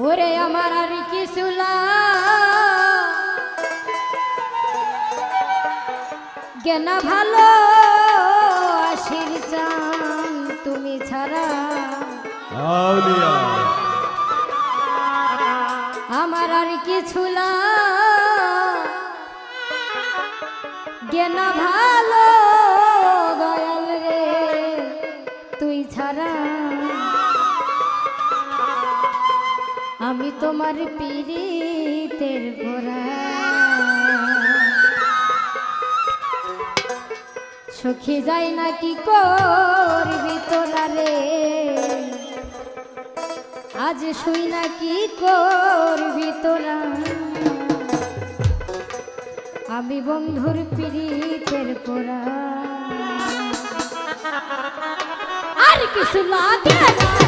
ওরে আমার আর কি কেনা ভালো আশির চান তুমি ছাড়া? আমার আর কি কেনা ভালো গয়াল রে তুই ছাড়া? তোমার পীড়িতের গোড়া সুখী যায় না কি করবি তোরা রে? আজ শুই না কি করবি তোরা আমি বন্ধুর পীড়িতের গোড়া আর কিছু লাগে না।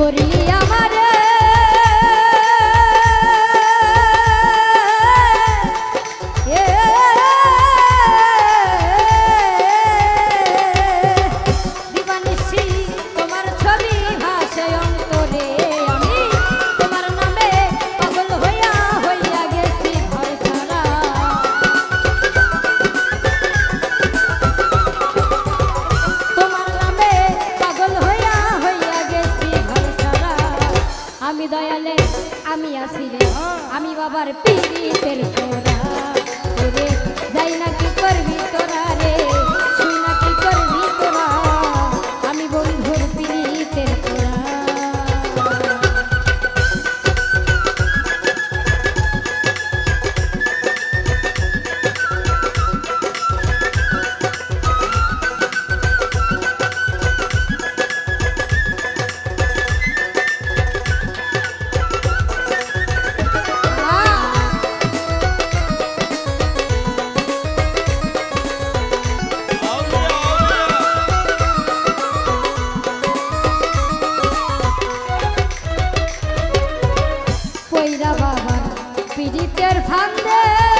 করলি আমার পীড়িতের